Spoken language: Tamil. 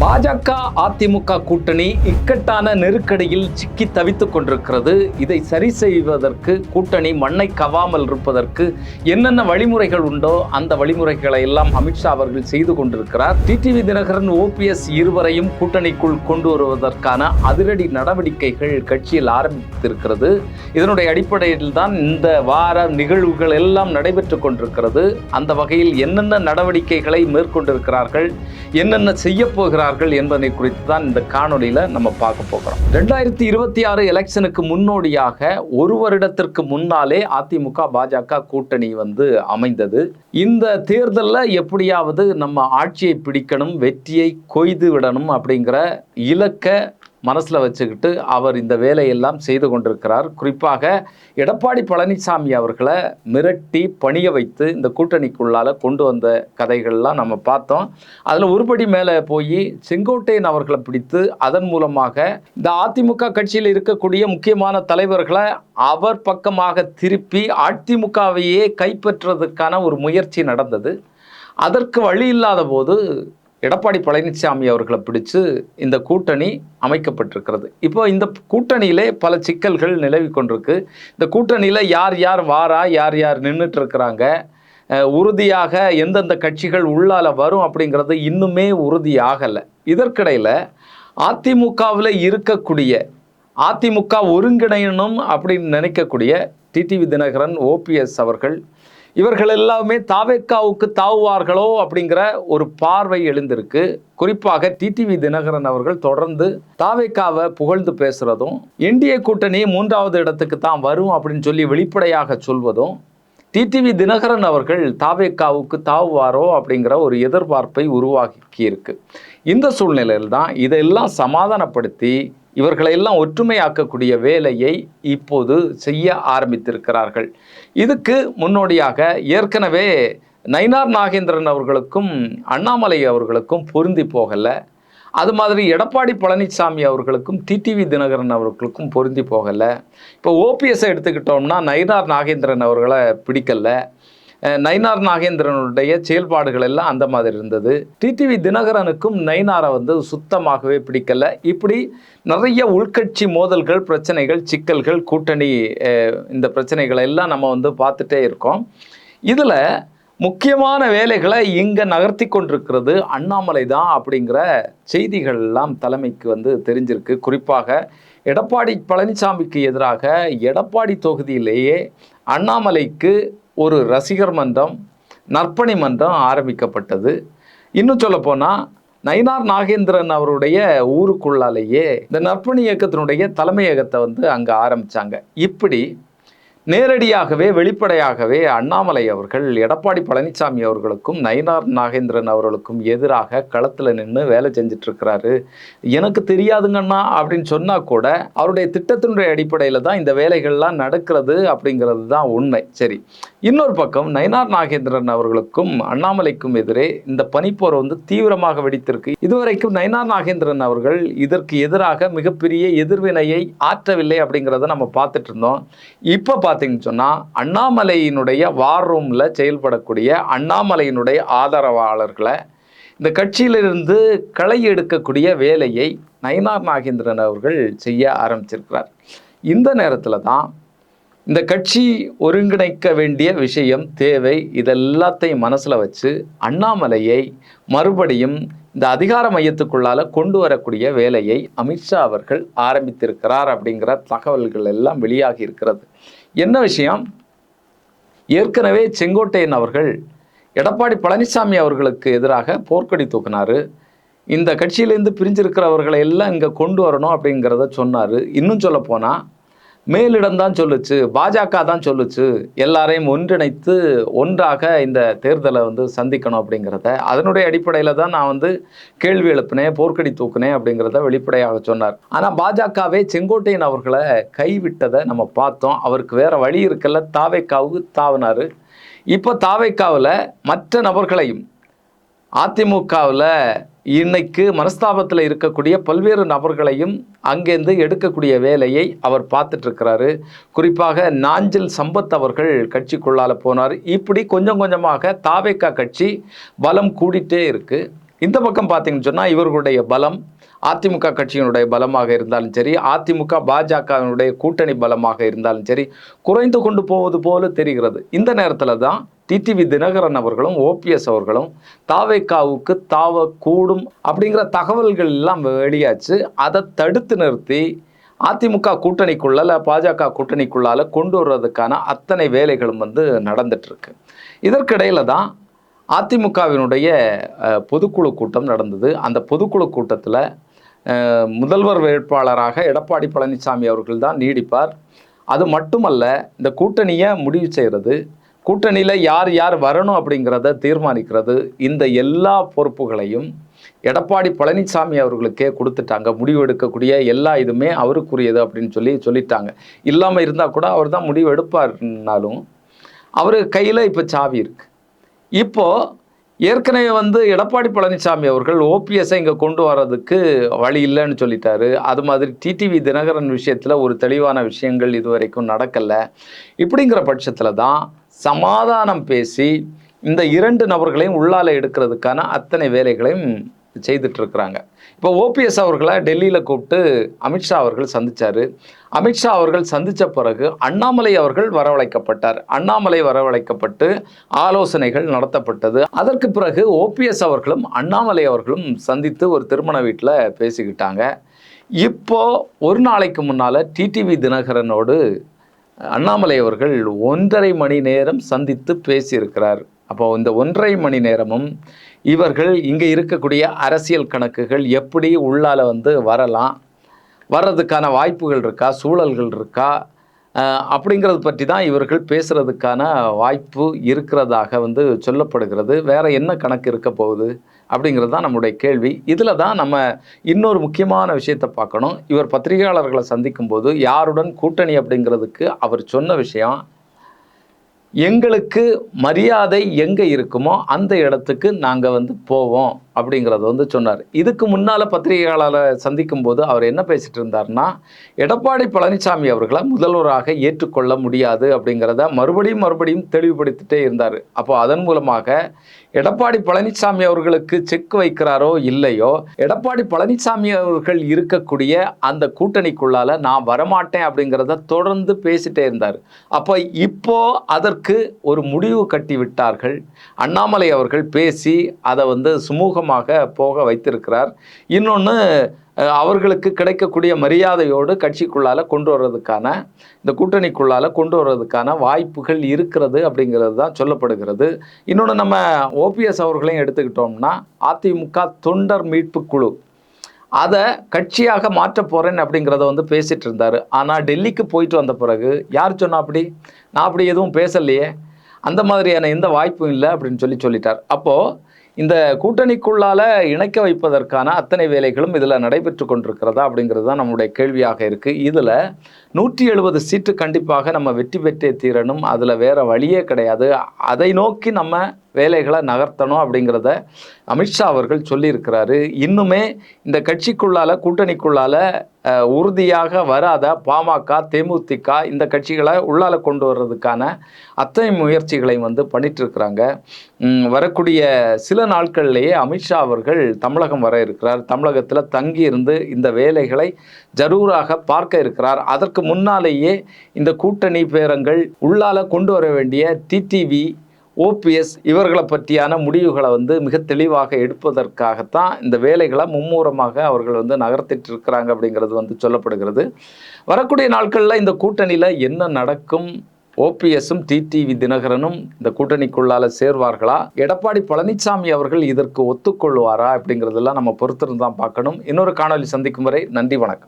பாஜக அதிமுக கூட்டணி இக்கட்டான நெருக்கடியில் சிக்கி தவித்துக் கொண்டிருக்கிறது. இதை சரி செய்வதற்கு கூட்டணி மண்ணை கவாமல் இருப்பதற்கு என்னென்ன வழிமுறைகள் உண்டோ அந்த வழிமுறைகளை எல்லாம் அமித்ஷா அவர்கள் செய்து கொண்டிருக்கிறார். டிடிவி தினகரன் ஓபிஎஸ் இருவரையும் கூட்டணிக்குள் கொண்டு வருவதற்கான அதிரடி நடவடிக்கைகள் கட்சியில் ஆரம்பித்திருக்கிறது. இதனுடைய அடிப்படையில் தான் இந்த வார நிகழ்வுகள் எல்லாம் நடைபெற்றுக் கொண்டிருக்கிறது. அந்த வகையில் என்னென்ன நடவடிக்கைகளை மேற்கொண்டிருக்கிறார்கள் என்னென்ன செய்ய இருக்கிறார்கள் என்பதை குறித்து தான் இந்த காணொலியில் நம்ம பார்க்க போகிறோம். ரெண்டாயிரத்தி இருபத்தி ஆறு எலெக்ஷனுக்கு முன்னோடியாக ஒரு வருடத்திற்கு முன்னாலே அதிமுக பாஜக கூட்டணி வந்து அமைந்தது. இந்த தேர்தலில் எப்படியாவது நம்ம ஆட்சியை பிடிக்கணும் வெற்றியை கொய்து விடணும் அப்படிங்கிற இலக்க மனசில் வச்சுக்கிட்டு அவர் இந்த வேலையெல்லாம் செய்து கொண்டிருக்கிறார். குறிப்பாக எடப்பாடி பழனிசாமி அவர்களை மிரட்டி பணிய வைத்து இந்த கூட்டணிக்குள்ளால் கொண்டு வந்த கதைகள்லாம் நம்ம பார்த்தோம். அதில் ஒருபடி மேலே போய் செங்கோட்டையன் அவர்களை பிடித்து அதன் மூலமாக இந்த அதிமுக கட்சியில் இருக்கக்கூடிய முக்கியமான தலைவர்களை அவர் பக்கமாக திருப்பி அதிமுகவையே கைப்பற்றுவதற்கான ஒரு முயற்சி நடந்தது. அதற்கு வழி இல்லாத போது எடப்பாடி பழனிசாமி அவர்களை பிடிச்சு இந்த கூட்டணி அமைக்கப்பட்டிருக்கிறது. இப்போ இந்த கூட்டணியிலே பல சிக்கல்கள் நிலவி கொண்டிருக்கு. இந்த கூட்டணியில் யார் யார் வாரா யார் யார் நின்றுட்டு இருக்கிறாங்க உறுதியாக எந்தெந்த கட்சிகள் உள்ளால வரும் அப்படிங்கிறது இன்னுமே உறுதியாகலை இதற்கிடையில் அதிமுகவில் இருக்கக்கூடிய அதிமுக ஒருங்கிணையணும் அப்படின்னு நினைக்கக்கூடிய டிடிவி தினகரன் ஓபிஎஸ் அவர்கள் இவர்கள் எல்லாமே தாவேக்காவுக்கு தாவுவார்களோ அப்படிங்கிற ஒரு பார்வை எழுந்திருக்கு. குறிப்பாக டிடிவி தினகரன் அவர்கள் தொடர்ந்து தாவேக்காவை புகழ்ந்து பேசுறதும் என்டிஏ கூட்டணி மூன்றாவது இடத்துக்கு தான் வரும் அப்படின்னு சொல்லி வெளிப்படையாக சொல்வதும் டிடிவி தினகரன் அவர்கள் தாவேக்காவுக்கு தாவுவாரோ அப்படிங்கிற ஒரு எதிர்பார்ப்பை உருவாக்கி இருக்கு இந்த சூழ்நிலையில் தான் இதையெல்லாம் சமாதானப்படுத்தி இவர்களையெல்லாம் ஒற்றுமையாக்கக்கூடிய வேலையை இப்போது செய்ய ஆரம்பித்திருக்கிறார்கள். இதுக்கு முன்னோடியாக ஏற்கனவே நயினார் நாகேந்திரன் அவர்களுக்கும் அண்ணாமலை அவர்களுக்கும் பொருந்தி போகலை. அது மாதிரி எடப்பாடி பழனிசாமி அவர்களுக்கும் டிடிவி தினகரன் அவர்களுக்கும் பொருந்தி போகலை. இப்போ ஓபிஎஸ்ஸை எடுத்துக்கிட்டோம்னா நயினார் நாகேந்திரன் அவர்களை பிடிக்கல. நயினார் நாகேந்திரனுடைய செயல்பாடுகள் எல்லாம் அந்த மாதிரி இருந்தது. டிடிவி தினகரனுக்கும் நயினாரை வந்து சுத்தமாகவே பிடிக்கல. இப்படி நிறைய உள்கட்சி மோதல்கள் பிரச்சனைகள் சிக்கல்கள் கூட்டணி இந்த பிரச்சனைகளை எல்லாம் நம்ம வந்து பார்த்துட்டே இருக்கோம். இதில் முக்கியமான வேலைகளை இங்கே நகர்த்தி கொண்டிருக்கிறது அண்ணாமலை தான் அப்படிங்கிற செய்திகள் எல்லாம் தலைமைக்கு வந்து தெரிஞ்சிருக்கு. குறிப்பாக எடப்பாடி பழனிசாமிக்கு எதிராக எடப்பாடி தொகுதியிலேயே அண்ணாமலைக்கு ஒரு ரசிகர் மன்றம் நற்பணி மன்றம் ஆரம்பிக்கப்பட்டது. இன்னும் சொல்லப்போனால் நயினார் நாகேந்திரன் அவருடைய ஊருக்குள்ளாலேயே இந்த நற்பணி இயக்கத்தினுடைய தலைமையகத்தை வந்து அங்கே ஆரம்பித்தாங்க இப்படி நேரடியாகவே வெளிப்படையாகவே அண்ணாமலை அவர்கள் எடப்பாடி பழனிசாமி அவர்களுக்கும் நயினார் நாகேந்திரன் அவர்களுக்கும் எதிராக களத்தில் நின்று வேலை செஞ்சிட்ருக்கிறாரு. எனக்கு தெரியாதுங்கண்ணா அப்படின்னு சொன்னால் கூட அவருடைய திட்டத்தினுடைய அடிப்படையில் தான் இந்த வேலைகள்லாம் நடக்கிறது அப்படிங்கிறது தான் உண்மை. சரி இன்னொரு பக்கம் நயினார் நாகேந்திரன் அவர்களுக்கும் அண்ணாமலைக்கும் எதிரே இந்த பனிப்போர் வந்து தீவிரமாக வெடித்திருக்கு. இதுவரைக்கும் நயினார் நாகேந்திரன் அவர்கள் இதற்கு எதிராக மிகப்பெரிய எதிர்வினையை ஆற்றவில்லை அப்படிங்கிறத நம்ம பார்த்துட்டு இருந்தோம் இப்போ பார்த்தீங்கன்னு சொன்னால் அண்ணாமலையினுடைய வார் ரூமில் செயல்படக்கூடிய அண்ணாமலையினுடைய ஆதரவாளர்களை இந்த கட்சியிலிருந்து களை எடுக்கக்கூடிய வேலையை நயினார் நாகேந்திரன் அவர்கள் செய்ய ஆரம்பிச்சிருக்கிறார். இந்த நேரத்தில் தான் இந்த கட்சி ஒருங்கிணைக்க வேண்டிய விஷயம் தேவை இதெல்லாத்தையும் மனசில் வச்சு அண்ணாமலையை மறுபடியும் இந்த அதிகார மையத்துக்குள்ளால் கொண்டு வரக்கூடிய வேலையை அமித்ஷா அவர்கள் ஆரம்பித்திருக்கிறார் அப்படிங்கிற தகவல்கள் எல்லாம் வெளியாகி இருக்கிறது. என்ன விஷயம்? ஏற்கனவே செங்கோட்டையன் அவர்கள் எடப்பாடி பழனிசாமி அவர்களுக்கு எதிராக போர்க்கடி தூக்கினார். இந்த கட்சியிலேருந்து பிரிஞ்சிருக்கிறவர்களை எல்லாம் இங்கே கொண்டு வரணும் அப்படிங்கிறத சொன்னார். இன்னும் சொல்லப்போனால் மேலிடம் தான் சொல்லுச்சு பாஜக தான் சொல்லுச்சு. எல்லாரையும் ஒன்றிணைத்து ஒன்றாக இந்த தேர்தலை வந்து சந்திக்கணும் அப்படிங்கிறத. அதனுடைய அடிப்படையில் தான் நான் வந்து கேள்வி எழுப்பினேன் போர்க்கடி தூக்குனேன் அப்படிங்கிறத வெளிப்படையாக சொன்னார். ஆனால் பாஜகவே செங்கோட்டையன் அவர்களை கைவிட்டதை நம்ம பார்த்தோம். அவருக்கு வேற வழி இருக்கல. தாவைக்காவுக்கு தாவினார். இப்போ தாவைக்காவில் மற்ற நபர்களையும் அதிமுகவில் இன்னைக்கு மனஸ்தாபத்தில் இருக்கக்கூடிய பல்வேறு நபர்களையும் அங்கேருந்து எடுக்கக்கூடிய வேலையை அவர் பார்த்துட்ருக்கிறாரு. குறிப்பாக நாஞ்சில் சம்பத் அவர்கள் கட்சிக்குள்ளால் போனார். இப்படி கொஞ்சம் கொஞ்சமாக தாவேக்கா கட்சி பலம் கூடிட்டே இருக்குது இந்த பக்கம் பார்த்தீங்கன்னு சொன்னால் இவர்களுடைய பலம் அதிமுக கட்சியினுடைய பலமாக இருந்தாலும் சரி அதிமுக பாஜகவினுடைய கூட்டணி பலமாக இருந்தாலும் சரி குறைந்து கொண்டு போவது போல தெரிகிறது. இந்த நேரத்தில் தான் டிடிவி தினகரன் அவர்களும் ஓபிஎஸ் அவர்களும் தாவேக்காவுக்கு தாவ கூடும் அப்படிங்கிற தகவல்கள் எல்லாம் வெளியாச்சு. அதை தடுத்து நிறுத்தி அதிமுக கூட்டணிக்குள்ள பாஜக கூட்டணிக்குள்ளால கொண்டு வர்றதுக்கான அத்தனை வேலைகளும் வந்து நடந்துட்டு இருக்கு. இதற்கிடையில தான் அதிமுகவினுடைய பொதுக்குழு கூட்டம் நடந்தது. அந்த பொதுக்குழு கூட்டத்தில் முதல்வர் வேட்பாளராக எடப்பாடி பழனிசாமி அவர்கள் தான் நீடிப்பார். அது மட்டுமல்ல இந்த கூட்டணியை முடிவு செய்கிறது கூட்டணியில் யார் யார் வரணும் அப்படிங்கிறத தீர்மானிக்கிறது இந்த எல்லா பொறுப்புகளையும் எடப்பாடி பழனிசாமி அவர்களுக்கே கொடுத்துட்டாங்க. முடிவு எடுக்கக்கூடிய எல்லா இதுவுமே அவருக்குரியது அப்படின்னு சொல்லி சொல்லிட்டாங்க. இல்லாமல் இருந்தால் கூட அவர் தான் முடிவு எடுப்பார்னாலும் அவர் கையில் இப்போ சாவி இருக்கு. இப்போது ஏற்கனவே வந்து எடப்பாடி பழனிசாமி அவர்கள் ஓபிஎஸ்ஸை இங்கே கொண்டு வர்றதுக்கு வழி இல்லைன்னு சொல்லிட்டாரு. அது மாதிரி டிடிவி தினகரன் விஷயத்தில் ஒரு தெளிவான விஷயங்கள் இதுவரைக்கும் நடக்கலை. இப்படிங்கிற பட்சத்தில் தான் சமாதானம் பேசி இந்த இரண்டு நபர்களையும் உள்ளால எடுக்கிறதுக்கான அத்தனை வேலைகளையும் செய்துட்டு இருக்கிறாங்க இப்போ ஓபிஎஸ் அவர்களை டெல்லியில் கூப்பிட்டு அமித்ஷா அவர்கள் சந்தித்தார் அமித்ஷா அவர்கள் சந்தித்த பிறகு அண்ணாமலை அவர்கள் வரவழைக்கப்பட்டார். அண்ணாமலை வரவழைக்கப்பட்டு ஆலோசனைகள் நடத்தப்பட்டது. அதற்கு பிறகு ஓபிஎஸ் அவர்களும் அண்ணாமலை அவர்களும் சந்தித்து ஒரு திருமண வீட்டில் பேசிக்கிட்டாங்க. இப்போ ஒரு நாளைக்கு முன்னால் டிடிவி தினகரனோடு அண்ணாமலை அவர்கள் ஒன்றரை மணி நேரம் சந்தித்து பேசியிருக்கிறார். அப்போ இந்த ஒன்றரை மணி நேரமும் இவர்கள் இங்கே இருக்கக்கூடிய அரசியல் கணக்குகள் எப்படி உள்ளால வந்து வரலாம்? வர்றதுக்கான வாய்ப்புகள் இருக்கா? சூழல்கள் இருக்கா? அப்படிங்கிறது பற்றி தான் இவர்கள் பேசுகிறதுக்கான வாய்ப்பு இருக்கிறதாக வந்து சொல்லப்படுகிறது. வேற என்ன கணக்கு இருக்க போகுது? அப்படிங்கிறது தான் நம்முடைய கேள்வி. இதில் தான் நம்ம இன்னொரு முக்கியமான விஷயத்தை பார்க்கணும். இவர் பத்திரிகையாளர்களை சந்திக்கும் போது யாருடன் கூட்டணி அப்படிங்கிறதுக்கு அவர் சொன்ன விஷயம் எங்களுக்கு மரியாதை எங்கே இருக்குமோ அந்த இடத்துக்கு நாங்கள் வந்து போவோம். அப்படிங்கிறத வந்து சொன்னார். இதுக்கு முன்னால் பத்திரிகையாளரை சந்திக்கும் போது அவர் என்ன பேசிட்டு இருந்தார்னா எடப்பாடி பழனிசாமி அவர்களை முதல்வராக ஏற்றுக்கொள்ள முடியாது அப்படிங்கிறத மறுபடியும் மறுபடியும் தெளிவுபடுத்திட்டே இருந்தார். அப்போ அதன் மூலமாக எடப்பாடி பழனிசாமி அவர்களுக்கு செக் வைக்கிறாரோ இல்லையோ எடப்பாடி பழனிசாமி அவர்கள் இருக்கக்கூடிய அந்த கூட்டணிக்குள்ளால நான் வரமாட்டேன் அப்படிங்கிறத தொடர்ந்து பேசிட்டே இருந்தார். அப்போ இப்போ அதற்கு ஒரு முடிவு கட்டி விட்டார்கள் அண்ணாமலை அவர்கள் பேசி அதை வந்து சுமூகம் சுமூகமாக போக வைத்திருக்கிறார். இன்னொன்று அவர்களுக்கு கிடைக்கக்கூடிய மரியாதையோடு கட்சிக்குள்ளால் கொண்டு வர்றதுக்கான இந்த கூட்டணிக்குள்ளால் கொண்டு வர்றதுக்கான வாய்ப்புகள் இருக்கிறது அப்படிங்கிறது தான் சொல்லப்படுகிறது. இன்னொன்று நம்ம ஓபிஎஸ் அவர்களையும் எடுத்துக்கிட்டோம்னா அதிமுக தொண்டர் மீட்பு குழு. அதை கட்சியாக மாற்ற போகிறேன் அப்படிங்கிறத வந்து பேசிகிட்டு இருந்தார். ஆனால் டெல்லிக்கு போயிட்டு வந்த பிறகு யார் சொன்னா அப்படி? நான் அப்படி எதுவும் பேசலையே. அந்த மாதிரியான எந்த வாய்ப்பும் இல்லை அப்படின்னு சொல்லி சொல்லிட்டார். அப்போது இந்த கூட்டணிக்குள்ளால இணைக்க வைப்பதற்கான அத்தனை வேலைகளும் இதில் நடைபெற்று கொண்டிருக்கிறதா அப்படிங்கிறது தான் நம்முடைய கேள்வியாக இருக்குது இதில் நூற்றி எழுபது சீட்டு கண்டிப்பாக நம்ம வெற்றி பெற்றே தீரணும். அதில் வேறு வழியே கிடையாது. அதை நோக்கி நம்ம வேலைகளை நகர்த்தணும் அப்படிங்கிறத அமித்ஷா அவர்கள் சொல்லியிருக்கிறாரு. இன்னுமே இந்த கட்சிக்குள்ளால கூட்டணிக்குள்ளால உறுதியாக வராத பாமக தேமுதிக இந்த கட்சிகளை உள்ளால கொண்டு வர்றதுக்கான அத்தனை முயற்சிகளையும் வந்து பண்ணிட்டு இருக்கிறாங்க வரக்கூடிய சில நாட்கள்லேயே அமித்ஷா அவர்கள் தமிழகம் வர இருக்கிறார். தமிழகத்தில் தங்கி இருந்து இந்த வேலைகளை ஜரூராக பார்க்க இருக்கிறார். அதற்கு முன்னாலேயே இந்த கூட்டணி பேரங்கள் உள்ளால கொண்டு வர வேண்டிய டிடிவி ஓபிஎஸ் இவர்களை பற்றியான முடிவுகளை வந்து மிக தெளிவாக எடுப்பதற்காகத்தான் இந்த வேலைகளை மும்முரமாக அவர்கள் வந்து நகர்த்திட்டு இருக்கிறாங்க அப்படிங்கிறது வந்து சொல்லப்படுகிறது. வரக்கூடிய நாட்களில் இந்த கூட்டணியில் என்ன நடக்கும்? ஓபிஎஸும் டிடிவி தினகரனும் இந்த கூட்டணிக்குள்ளால சேர்வார்களா? எடப்பாடி பழனிசாமி அவர்கள் இதற்கு ஒத்துக்கொள்வாரா அப்படிங்கிறதெல்லாம் நம்ம பொறுத்திருந்து தான் பார்க்கணும். இன்னொரு காணொலி சந்திக்கும் வரை நன்றி வணக்கம்.